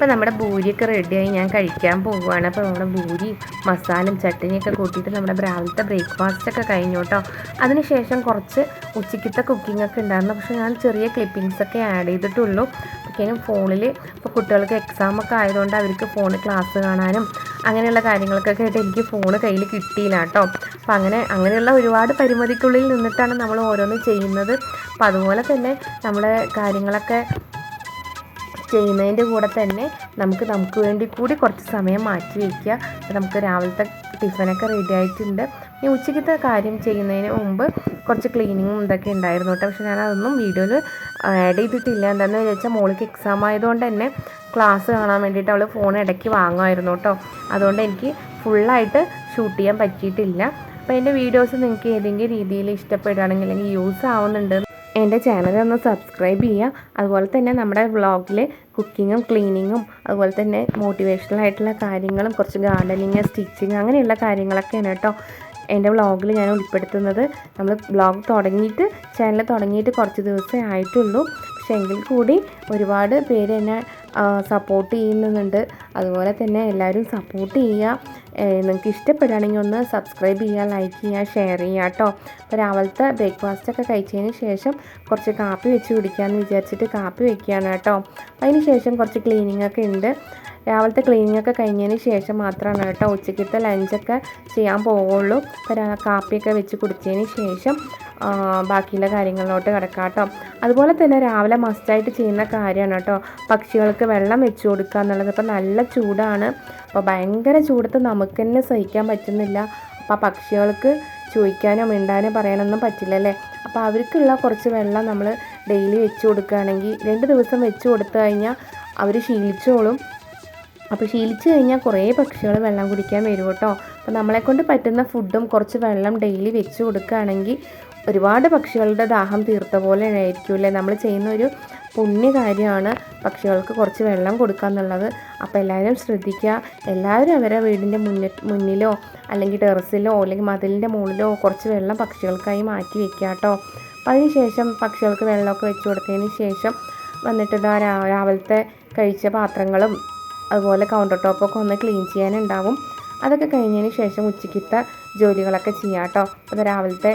ഇപ്പോൾ നമ്മുടെ ഭൂരിയൊക്കെ റെഡിയായി ഞാൻ കഴിക്കാൻ പോവുകയാണ്. അപ്പോൾ നമ്മുടെ ഭൂരി മസാലയും ചട്ടിനിയൊക്കെ കൂട്ടിയിട്ട് നമ്മുടെ രാവിലത്തെ ബ്രേക്ക്ഫാസ്റ്റ് ഒക്കെ കഴിഞ്ഞു കേട്ടോ. അതിനുശേഷം കുറച്ച് ഉച്ചയ്ക്കത്തെ കുക്കിംഗ് ഒക്കെ ഉണ്ടായിരുന്നു. പക്ഷേ ഞാൻ ചെറിയ ക്ലിപ്പിങ്സൊക്കെ ആഡ് ചെയ്തിട്ടുള്ളൂ. ഒക്കെയും ഫോണിൽ ഇപ്പോൾ കുട്ടികൾക്ക് എക്സാം ഒക്കെ ആയതുകൊണ്ട് അവർക്ക് ഫോൺ ക്ലാസ് കാണാനും അങ്ങനെയുള്ള കാര്യങ്ങൾക്കൊക്കെ ആയിട്ട് എനിക്ക് ഫോൺ കയ്യിൽ കിട്ടിയില്ല കേട്ടോ. അപ്പോൾ അങ്ങനെ അങ്ങനെയുള്ള ഒരുപാട് പരിമിതിക്കുള്ളിൽ നിന്നിട്ടാണ് നമ്മൾ ഓരോന്ന് ചെയ്യുന്നത്. അപ്പോൾ അതുപോലെ തന്നെ നമ്മുടെ കാര്യങ്ങളൊക്കെ ചെയ്യുന്നതിന്റെ കൂടെ തന്നെ നമുക്ക് നമുക്ക് വേണ്ടി കൂടി കുറച്ച് സമയം മാറ്റി വയ്ക്കുക. നമുക്ക് രാവിലത്തെ ടിഫിനൊക്കെ റെഡി ആയിട്ടുണ്ട്. ഈ ഉച്ചയ്ക്കത്തെ കാര്യം ചെയ്യുന്നതിന് മുമ്പ് കുറച്ച് ക്ലീനിങ്ങും ഇതൊക്കെ ഉണ്ടായിരുന്നു കേട്ടോ. പക്ഷെ ഞാൻ അതൊന്നും വീഡിയോയിൽ ആഡ് ചെയ്തിട്ടില്ല. എന്താണെന്ന് വിചാരിച്ചാൽ മോളിക്ക് എക്സാം ആയതുകൊണ്ട് തന്നെ ക്ലാസ് കാണാൻ വേണ്ടിയിട്ട് അവൾ ഫോൺ ഇടയ്ക്ക് വാങ്ങുമായിരുന്നു കേട്ടോ. അതുകൊണ്ട് എനിക്ക് ഫുള്ളായിട്ട് ഷൂട്ട് ചെയ്യാൻ പറ്റിയിട്ടില്ല. അപ്പോൾ എന്റെ വീഡിയോസ് നിങ്ങൾക്ക് ഏതെങ്കിലും രീതിയിൽ ഇഷ്ടപ്പെടുകയാണെങ്കിൽ അല്ലെങ്കിൽ യൂസ് ആവുന്നുണ്ട് എന്റെ ചാനൽ ഒന്ന് സബ്സ്ക്രൈബ് ചെയ്യുക. അതുപോലെ തന്നെ നമ്മുടെ വ്ളോഗിൽ കുക്കിങ്ങും ക്ലീനിങ്ങും അതുപോലെ തന്നെ മോട്ടിവേഷണൽ ആയിട്ടുള്ള കാര്യങ്ങളും കുറച്ച് ഗാർഡനിങ് സ്റ്റിച്ചിങ് അങ്ങനെയുള്ള കാര്യങ്ങളൊക്കെയാണ് കേട്ടോ എന്റെ വ്ളോഗിൽ ഞാൻ ഉൾപ്പെടുത്തുന്നത്. നമ്മൾ വ്ളോഗ് തുടങ്ങിയിട്ട് ചാനൽ തുടങ്ങിയിട്ട് കുറച്ച് ദിവസമേ ആയിട്ടുള്ളൂ. പക്ഷേ എങ്കിൽ കൂടി ഒരുപാട് പേര് എന്നെ സപ്പോർട്ട് ചെയ്യുന്നുണ്ട്. അതുപോലെ തന്നെ എല്ലാവരും സപ്പോർട്ട് ചെയ്യുക. നിങ്ങൾക്ക് ഇഷ്ടപ്പെടുകയാണെങ്കിൽ ഒന്ന് സബ്സ്ക്രൈബ് ചെയ്യുക ലൈക്ക് ചെയ്യുക ഷെയർ ചെയ്യുക കേട്ടോ. അപ്പോൾ രാവിലത്തെ ബ്രേക്ക്ഫാസ്റ്റ് ഒക്കെ കഴിച്ചതിന് ശേഷം കുറച്ച് കാപ്പി വെച്ച് കുടിക്കാമെന്ന് വിചാരിച്ചിട്ട് കാപ്പി വെക്കുകയാണ് കേട്ടോ. അതിന് ശേഷം കുറച്ച് ക്ലീനിങ് ഒക്കെ ഉണ്ട്. രാവിലത്തെ ക്ലീനിങ് ഒക്കെ കഴിഞ്ഞതിന് ശേഷം മാത്രമാണ് കേട്ടോ ഉച്ചയ്ക്കത്തെ ലഞ്ചൊക്കെ ചെയ്യാൻ പോവുള്ളൂ അപ്പോൾ കാപ്പിയൊക്കെ വെച്ച് കുടിച്ചതിന് ശേഷം ബാക്കിയുള്ള കാര്യങ്ങളിലോട്ട് കിടക്കാം കേട്ടോ. അതുപോലെ തന്നെ രാവിലെ മസ്റ്റായിട്ട് ചെയ്യുന്ന കാര്യമാണ് കേട്ടോ. പക്ഷികൾക്ക് വെള്ളം വെച്ച് കൊടുക്കുക എന്നുള്ളത് ഇപ്പോൾ നല്ല ചൂടാണ്. അപ്പോൾ ഭയങ്കര ചൂടത്ത് നമുക്ക് തന്നെ സഹിക്കാൻ പറ്റുന്നില്ല. അപ്പോൾ പക്ഷികൾക്ക് ചോദിക്കാനോ മിണ്ടാനോ പറയാനൊന്നും പറ്റില്ലല്ലേ അപ്പോൾ അവർക്കുള്ള കുറച്ച് വെള്ളം നമ്മൾ ഡെയിലി വെച്ച് കൊടുക്കുകയാണെങ്കിൽ രണ്ട് ദിവസം വെച്ച് കൊടുത്തു കഴിഞ്ഞാൽ അവർ ശീലിച്ചോളും. അപ്പോൾ ശീലിച്ചു കഴിഞ്ഞാൽ കുറേ പക്ഷികൾ വെള്ളം കുടിക്കാൻ വരും കേട്ടോ. അപ്പോൾ നമ്മളെക്കൊണ്ട് പറ്റുന്ന ഫുഡും കുറച്ച് വെള്ളം ഡെയിലി വെച്ച് കൊടുക്കുകയാണെങ്കിൽ ഒരുപാട് പക്ഷികളുടെ ദാഹം തീർത്ത പോലെ ആയിരിക്കും അല്ലേ? നമ്മൾ ചെയ്യുന്ന ഒരു പുണ്യ കാര്യമാണ് പക്ഷികൾക്ക് കുറച്ച് വെള്ളം കൊടുക്കുക എന്നുള്ളത്. അപ്പോൾ എല്ലാവരും ശ്രദ്ധിക്കുക. എല്ലാവരും അവരെ വീടിന്റെ മുന്നിൽ മുന്നിലോ അല്ലെങ്കിൽ ടെറസിലോ അല്ലെങ്കിൽ മതിലിന്റെ മുകളിലോ കുറച്ച് വെള്ളം പക്ഷികൾക്കായി മാറ്റി വെക്കുക കേട്ടോ. അപ്പോൾ അതിനുശേഷം പക്ഷികൾക്ക് വെള്ളമൊക്കെ വെച്ച് കൊടുത്തതിന് ശേഷം വന്നിട്ട് ഇതാ രാവിലത്തെ കഴിച്ച പാത്രങ്ങളും അതുപോലെ കൗണ്ടർ ടോപ്പൊക്കെ ഒന്ന് ക്ലീൻ ചെയ്യാനുണ്ടാവും. അതൊക്കെ കഴിഞ്ഞതിന് ശേഷം ഉച്ചയ്ക്കത്തെ ജോലികളൊക്കെ ചെയ്യാം കേട്ടോ. അപ്പോൾ രാവിലത്തെ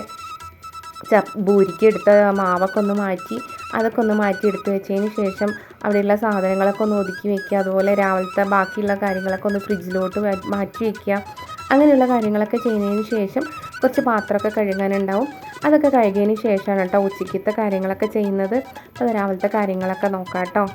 ബൂരിക്ക് എടുത്ത മാവൊക്കെ ഒന്ന് മാറ്റി അതൊക്കെ ഒന്ന് മാറ്റി എടുത്ത് വെച്ചതിന് ശേഷം അവിടെയുള്ള സാധനങ്ങളൊക്കെ ഒന്ന് ഒതുക്കി വെക്കുക. അതുപോലെ രാവിലത്തെ ബാക്കിയുള്ള കാര്യങ്ങളൊക്കെ ഒന്ന് ഫ്രിഡ്ജിലോട്ട് മാറ്റി വെക്കുക. അങ്ങനെയുള്ള കാര്യങ്ങളൊക്കെ ചെയ്യുന്നതിന് ശേഷം കുറച്ച് പാത്രമൊക്കെ കഴുകാനുണ്ടാവും. അതൊക്കെ കഴുകിയതിന് ശേഷമാണ് കേട്ടോ ഉച്ചയ്ക്കത്തെ കാര്യങ്ങളൊക്കെ ചെയ്യുന്നത്. അപ്പോൾ രാവിലത്തെ കാര്യങ്ങളൊക്കെ നോക്കാം കേട്ടോ.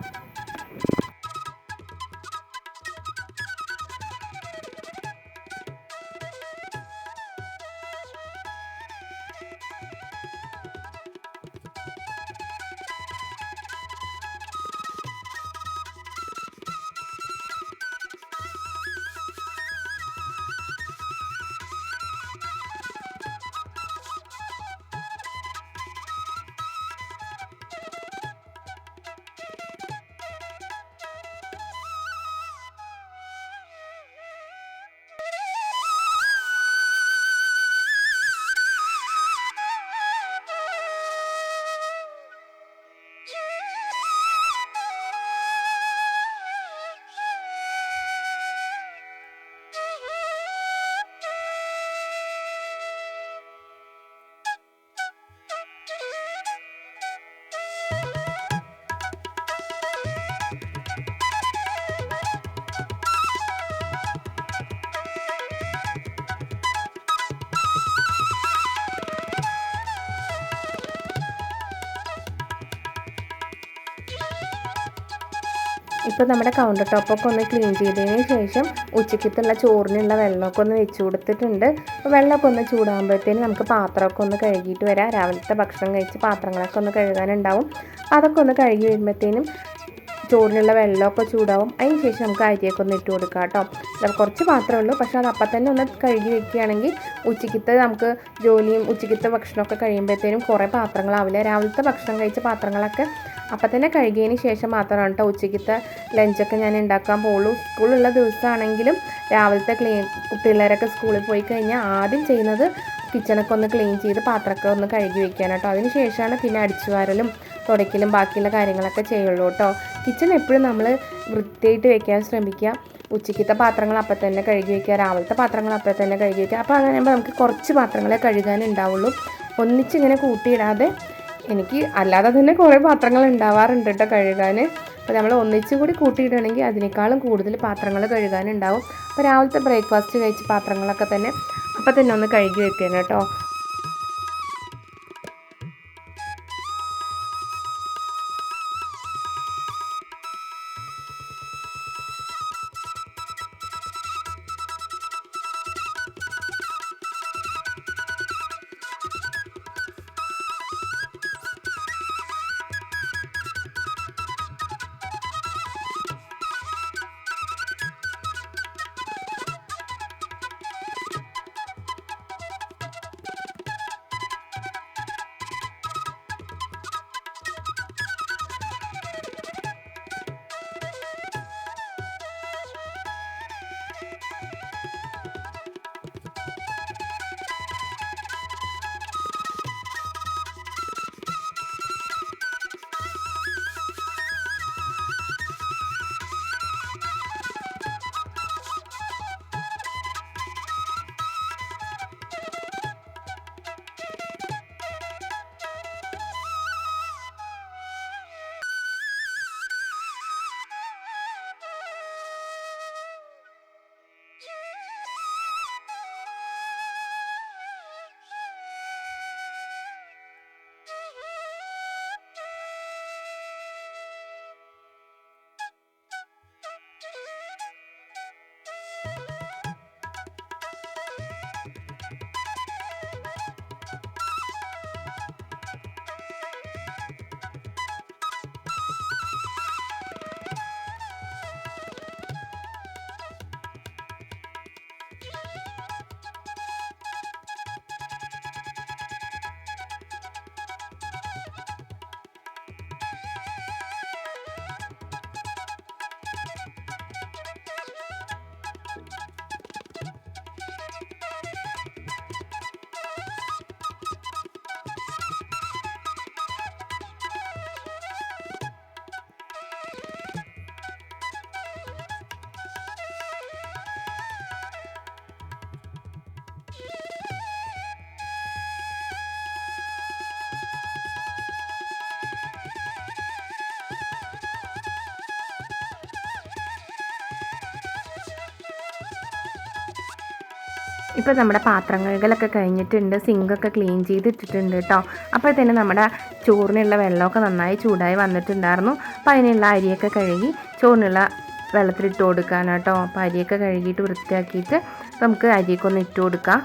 ഇപ്പോൾ നമ്മുടെ കൗണ്ടർ ടോപ്പൊക്കെ ഒന്ന് ക്ലീൻ ചെയ്തതിന് ശേഷം ഉച്ചയ്ക്കത്തുള്ള ചോറിനുള്ള വെള്ളമൊക്കെ ഒന്ന് വെച്ച് കൊടുത്തിട്ടുണ്ട്. വെള്ളമൊക്കെ ഒന്ന് ചൂടാകുമ്പോഴത്തേന് നമുക്ക് പാത്രമൊക്കെ ഒന്ന് കഴുകിയിട്ട് വരാം. രാവിലത്തെ ഭക്ഷണം കഴിച്ച് പാത്രങ്ങളൊക്കെ ഒന്ന് കഴുകാനുണ്ടാവും. അതൊക്കെ ഒന്ന് കഴുകി വരുമ്പോഴത്തേനും ചോറിനുള്ള വെള്ളമൊക്കെ ചൂടാവും. അതിന് ശേഷം നമുക്ക് അരിയൊക്കെ ഒന്ന് ഇട്ട് കൊടുക്കാം കേട്ടോ. കുറച്ച് മാത്രമേ ഉള്ളൂ. പക്ഷേ അത് അപ്പം തന്നെ ഒന്ന് കഴുകി വെക്കുകയാണെങ്കിൽ ഉച്ചയ്ക്കത്തെ നമുക്ക് ജോലിയും ഉച്ചയ്ക്കത്തെ ഭക്ഷണമൊക്കെ കഴിയുമ്പോഴത്തേനും കുറേ പാത്രങ്ങളാവില്ല. രാവിലത്തെ ഭക്ഷണം കഴിച്ച പാത്രങ്ങളൊക്കെ അപ്പം തന്നെ കഴുകിയതിന് ശേഷം മാത്രമാണ് കേട്ടോ ഉച്ചയ്ക്കത്തെ ലഞ്ചൊക്കെ ഞാൻ ഉണ്ടാക്കാൻ പോകുള്ളൂ സ്കൂളുള്ള ദിവസമാണെങ്കിലും രാവിലത്തെ ക്ലീൻ പിള്ളേരൊക്കെ സ്കൂളിൽ പോയി കഴിഞ്ഞാൽ ആദ്യം ചെയ്യുന്നത് കിച്ചണൊക്കെ ഒന്ന് ക്ലീൻ ചെയ്ത് പാത്രമൊക്കെ ഒന്ന് കഴുകി വെക്കാൻ കേട്ടോ അതിന് ശേഷമാണ് പിന്നെ അടിച്ചു വാരലും തുടയ്ക്കലും ബാക്കിയുള്ള കാര്യങ്ങളൊക്കെ ചെയ്യുള്ളൂ കേട്ടോ കിച്ചൺ എപ്പോഴും നമ്മൾ വൃത്തിയായിട്ട് വെക്കാൻ ശ്രമിക്കുക. ഉച്ചയ്ക്കത്തെ പാത്രങ്ങൾ അപ്പം തന്നെ കഴുകി വയ്ക്കുക രാവിലത്തെ പാത്രങ്ങൾ അപ്പം തന്നെ കഴുകി വയ്ക്കുക അപ്പോൾ അങ്ങനെ നമുക്ക് കുറച്ച് പാത്രങ്ങളെ കഴുകാനുണ്ടാവുള്ളൂ ഒന്നിച്ചിങ്ങനെ കൂട്ടിയിടാതെ എനിക്ക് അല്ലാതെ തന്നെ കുറേ പാത്രങ്ങൾ ഉണ്ടാവാറുണ്ട് കേട്ടോ കഴുകാൻ. അപ്പോൾ നമ്മൾ ഒന്നിച്ചു കൂടി കൂട്ടിയിടുകയാണെങ്കിൽ അതിനേക്കാളും കൂടുതൽ പാത്രങ്ങൾ കഴുകാനുണ്ടാവും അപ്പോൾ രാവിലത്തെ ബ്രേക്ക്ഫാസ്റ്റ് കഴിച്ച് പാത്രങ്ങളൊക്കെ തന്നെ അപ്പോൾ തന്നെ ഒന്ന് കഴുകി വെക്കണം കേട്ടോ ഇപ്പോൾ നമ്മുടെ പാത്രം കഴുകലൊക്കെ കഴിഞ്ഞിട്ടുണ്ട് സിങ്കൊക്കെ ക്ലീൻ ചെയ്തിട്ടിട്ടുണ്ട് കേട്ടോ തന്നെ നമ്മുടെ ചോറിനുള്ള വെള്ളമൊക്കെ നന്നായി ചൂടായി വന്നിട്ടുണ്ടായിരുന്നു. അപ്പോൾ അതിനുള്ള അരിയൊക്കെ കഴുകി ചോറിനുള്ള വെള്ളത്തിലിട്ട് കൊടുക്കാനാണ് കേട്ടോ അപ്പോൾ അരിയൊക്കെ കഴുകിയിട്ട് വൃത്തിയാക്കിയിട്ട് നമുക്ക് അരിയൊക്കെ ഒന്ന് ഇട്ട് കൊടുക്കാം.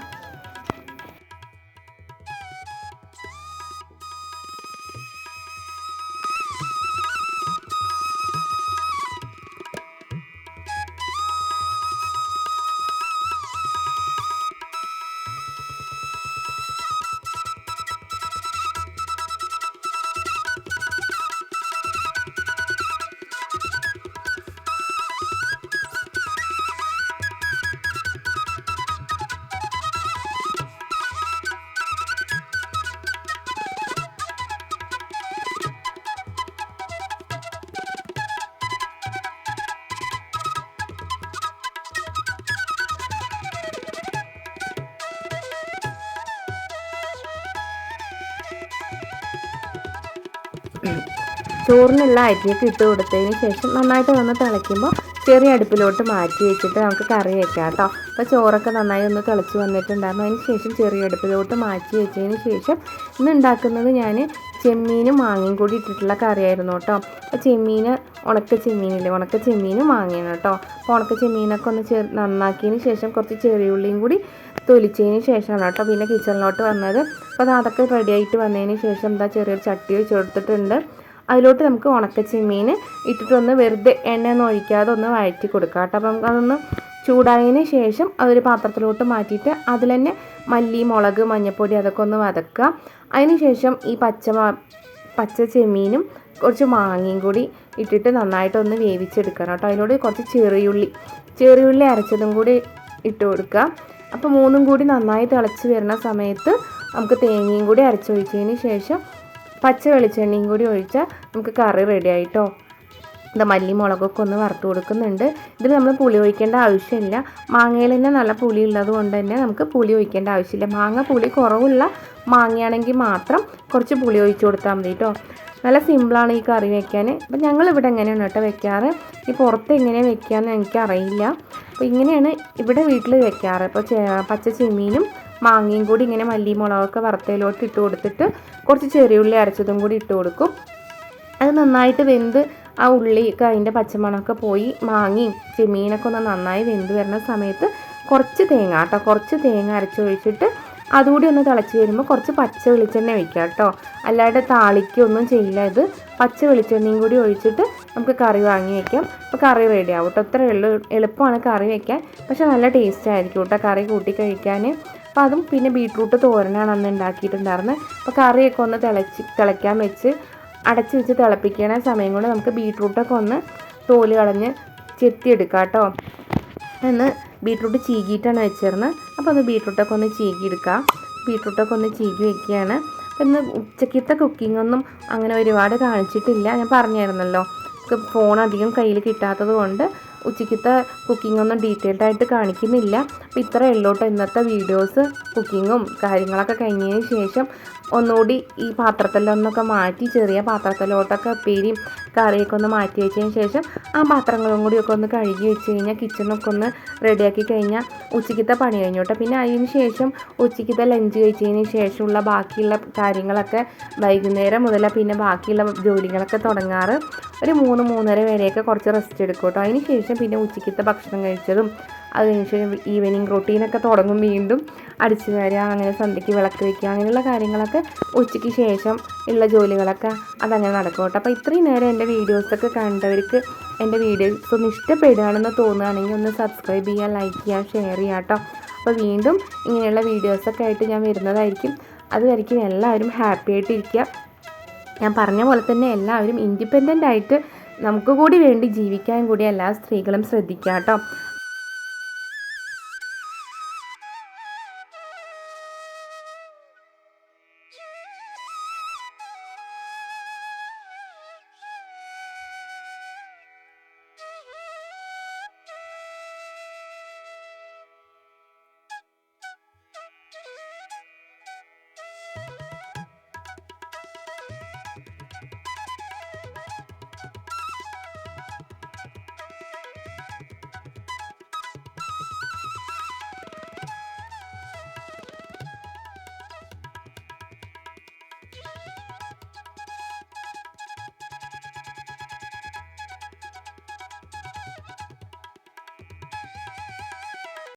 ചോറിനുള്ള അരിയൊക്കെ ഇട്ട് കൊടുത്തതിന് ശേഷം നന്നായിട്ട് വന്ന് തിളയ്ക്കുമ്പോൾ ചെറിയ അടുപ്പിലോട്ട് മാറ്റി വെച്ചിട്ട് നമുക്ക് കറി വെക്കാം കേട്ടോ. അപ്പോൾ ചോറൊക്കെ നന്നായി ഒന്ന് തിളച്ച് വന്നിട്ടുണ്ടായിരുന്നു. അതിന് ശേഷം ചെറിയ അടുപ്പിലോട്ട് മാറ്റി വെച്ചതിന് ശേഷം ഇന്ന് ഉണ്ടാക്കുന്നത് ഞാൻ ചെമ്മീനും മാങ്ങയും കൂടി ഇട്ടിട്ടുള്ള കറിയായിരുന്നു കേട്ടോ. അപ്പോൾ ചെമ്മീൻ ഉണക്ക ചെമ്മീനില്ലേ? ഉണക്ക ചെമ്മീനും മാങ്ങയാണ് കേട്ടോ. അപ്പോൾ ഉണക്ക ചെമ്മീനൊക്കെ ഒന്ന് ചെറു നന്നാക്കിയതിന് ശേഷം കുറച്ച് ചെറിയ ഉള്ളിയും കൂടി തൊലിച്ചതിന് ശേഷമാണ് കേട്ടോ പിന്നെ കിച്ചണിലോട്ട് വന്നത്. അപ്പോൾ അത് അതൊക്കെ റെഡി ആയിട്ട് വന്നതിന് ശേഷം എന്താ ചെറിയൊരു ചട്ടി വെച്ച് കൊടുത്തിട്ടുണ്ട്. അതിലോട്ട് നമുക്ക് ഉണക്ക ചെമ്മീൻ ഇട്ടിട്ടൊന്ന് വെറുതെ എണ്ണയൊന്നും ഒഴിക്കാതെ ഒന്ന് വഴറ്റി കൊടുക്കാം കേട്ടോ. അപ്പം അതൊന്ന് ചൂടായതിന് ശേഷം അതൊരു പാത്രത്തിലോട്ട് മാറ്റിയിട്ട് അതിൽ തന്നെ മല്ലി മുളക് മഞ്ഞൾപ്പൊടി അതൊക്കെ ഒന്ന് വതക്കുക. അതിന് ശേഷം ഈ പച്ച പച്ച ചെമ്മീനും കുറച്ച് മാങ്ങയും കൂടി ഇട്ടിട്ട് നന്നായിട്ടൊന്ന് വേവിച്ചെടുക്കണം കേട്ടോ. അതിനോട് കുറച്ച് ചെറിയുള്ളി ചെറിയുള്ളി അരച്ചതും കൂടി ഇട്ട് കൊടുക്കുക. അപ്പോൾ മൂന്നും കൂടി നന്നായി തിളച്ച് വരുന്ന സമയത്ത് നമുക്ക് തേങ്ങയും കൂടി അരച്ചൊഴിച്ചതിന് ശേഷം പച്ച വെളിച്ചെണ്ണയും കൂടി ഒഴിച്ചാൽ നമുക്ക് കറി റെഡി ആയിട്ടോ. ഇത് മല്ലി മുളകൊക്കെ ഒന്ന് വറുത്ത് കൊടുക്കുന്നുണ്ട്. ഇതിൽ നമ്മൾ പുളി ഒഴിക്കേണ്ട ആവശ്യമില്ല. മാങ്ങയിൽ തന്നെ നല്ല പുളി ഉള്ളത് കൊണ്ട് തന്നെ നമുക്ക് പുളി ഒഴിക്കേണ്ട ആവശ്യമില്ല. മാങ്ങ പുളി കുറവുള്ള മാങ്ങയാണെങ്കിൽ മാത്രം കുറച്ച് പുളി ഒഴിച്ചു കൊടുത്താൽ മതി കേട്ടോ. നല്ല സിമ്പിളാണ് ഈ കറി വെക്കാൻ. അപ്പം ഞങ്ങൾ ഇവിടെ എങ്ങനെയാണ് കേട്ടോ വെക്കാറ്? ഈ പുറത്ത് എങ്ങനെയാണ് വെക്കാമെന്ന് എനിക്കറിയില്ല. അപ്പോൾ ഇങ്ങനെയാണ് ഇവിടെ വീട്ടിൽ വെക്കാറ്. ഇപ്പോൾ പച്ച ചെമ്മീനും മാങ്ങയും കൂടി ഇങ്ങനെ മല്ലി മുളകൊക്കെ വറുത്തയിലോട്ട് ഇട്ട് കൊടുത്തിട്ട് കുറച്ച് ചെറിയുള്ളി അരച്ചതും കൂടി ഇട്ട് കൊടുക്കും. അത് നന്നായിട്ട് വെന്ത് ആ ഉള്ളി അതിന്റെ പച്ചമണമൊക്കെ പോയി മാങ്ങയും ചെമ്മീനൊക്കെ ഒന്ന് നന്നായി വെന്ത് വരുന്ന സമയത്ത് കുറച്ച് തേങ്ങ കേട്ടോ കുറച്ച് തേങ്ങ അരച്ചൊഴിച്ചിട്ട് അതുകൂടി ഒന്ന് തിളച്ച് വരുമ്പോൾ കുറച്ച് പച്ച വെളിച്ചെണ്ണ ഒഴിക്കുക കേട്ടോ. അല്ലാതെ താളിക്കൊന്നും ചെയ്യില്ല ഇത്. പച്ച വെളിച്ചെണ്ണയും കൂടി ഒഴിച്ചിട്ട് നമുക്ക് കറി വാങ്ങി വയ്ക്കാം അപ്പോൾ കറി റെഡി ആവും കേട്ടോ. അത്ര എളു എളുപ്പമാണ് കറി വയ്ക്കാൻ പക്ഷെ നല്ല ടേസ്റ്റ് ആയിരിക്കും കേട്ടോ കറി കൂട്ടി കഴിക്കാൻ. അപ്പോൾ അതും പിന്നെ ബീട്രൂട്ട് തോരനാണ് അന്ന് ഉണ്ടാക്കിയിട്ടുണ്ടായിരുന്നത് അപ്പോൾ കറിയൊക്കെ ഒന്ന് തിളച്ച് തിളയ്ക്കാൻ വെച്ച് അടച്ച് വെച്ച് തിളപ്പിക്കണ സമയം കൊണ്ട് നമുക്ക് ബീട്രൂട്ടൊക്കെ ഒന്ന് തോൽ കളഞ്ഞ് ചെത്തിയെടുക്കാം കേട്ടോ. എന്ന് ബീട്രൂട്ട് ചീകിയിട്ടാണ് വെച്ചിരുന്നത്. അപ്പോൾ ഒന്ന് ബീട്രൂട്ടൊക്കെ ഒന്ന് ചീകി എടുക്കാം ബീട്രൂട്ടൊക്കെ ഒന്ന് ചീകി വെക്കുകയാണ്. അപ്പോൾ ഇന്ന് ഉച്ചക്കത്തെ കുക്കിംഗ് ഒന്നും അങ്ങനെ ഒരുപാട് കാണിച്ചിട്ടില്ല. ഞാൻ പറഞ്ഞായിരുന്നല്ലോ ഫോൺ അധികം കയ്യിൽ കിട്ടാത്തത് കൊണ്ട് ഉച്ചക്കത്തെ കുക്കിംഗ് ഒന്നും ആയിട്ട് കാണിക്കുന്നില്ല. അപ്പോൾ ഉള്ളൂ ഉള്ളൂട്ടോ ഇന്നത്തെ വീഡിയോസ് കുക്കിങ്ങും കാര്യങ്ങളൊക്കെ കഴിഞ്ഞതിന് ശേഷം ഒന്നുകൂടി ഈ പാത്രത്തിലൊന്നൊക്കെ മാറ്റി ചെറിയ പാത്രത്തിലോട്ടൊക്കെ ഉപ്പേരിയും കറിയൊക്കെ ഒന്ന് മാറ്റി വെച്ചതിന് ശേഷം ആ പാത്രങ്ങളും കൂടിയൊക്കെ ഒന്ന് കഴുകി വെച്ച് കഴിഞ്ഞാൽ കിച്ചണൊക്കെ ഒന്ന് റെഡിയാക്കി കഴിഞ്ഞാൽ ഉച്ചയ്ക്കത്തെ പണി കഴിഞ്ഞു കേട്ടോ. പിന്നെ അതിന് ശേഷം ഉച്ചയ്ക്കത്തെ ലഞ്ച് കഴിച്ചതിന് ശേഷമുള്ള ബാക്കിയുള്ള കാര്യങ്ങളൊക്കെ വൈകുന്നേരം മുതൽ പിന്നെ ബാക്കിയുള്ള ജോലികളൊക്കെ തുടങ്ങാറ് ഒരു മൂന്ന് മൂന്നര വരെയൊക്കെ കുറച്ച് റെസ്റ്റ് എടുക്കും കേട്ടോ. അതിന് ശേഷം പിന്നെ ഉച്ചയ്ക്കത്തെ ഭക്ഷണം കഴിച്ചതും അത് കഴിഞ്ഞ ശേഷം ഈവനിങ് റൊട്ടീനൊക്കെ തുടങ്ങും വീണ്ടും അടിച്ചു വരിക അങ്ങനെ സന്ധ്യയ്ക്ക് വിളക്ക് വയ്ക്കുക അങ്ങനെയുള്ള കാര്യങ്ങളൊക്കെ ഉച്ചയ്ക്ക് ശേഷം ഉള്ള ജോലികളൊക്കെ അതങ്ങനെ നടക്കും കേട്ടോ. അപ്പോൾ ഇത്രയും നേരം എന്റെ വീഡിയോസൊക്കെ കണ്ടവർക്ക് എന്റെ വീഡിയോസ് ഒന്ന് ഇഷ്ടപ്പെടുകയാണെന്ന് തോന്നുകയാണെങ്കിൽ ഒന്ന് സബ്സ്ക്രൈബ് ചെയ്യുക ലൈക്ക് ചെയ്യുക ഷെയർ ചെയ്യുക കേട്ടോ. അപ്പോൾ വീണ്ടും ഇങ്ങനെയുള്ള വീഡിയോസൊക്കെ ആയിട്ട് ഞാൻ വരുന്നതായിരിക്കും. അതുവരയ്ക്കും എല്ലാവരും ഹാപ്പി ആയിട്ടിരിക്കുക. ഞാൻ പറഞ്ഞ പോലെ തന്നെ എല്ലാവരും ഇൻഡിപെൻഡന്റ് ആയിട്ട് നമുക്ക് കൂടി വേണ്ടി ജീവിക്കാൻ കൂടി എല്ലാ സ്ത്രീകളും ശ്രദ്ധിക്കുക കേട്ടോ.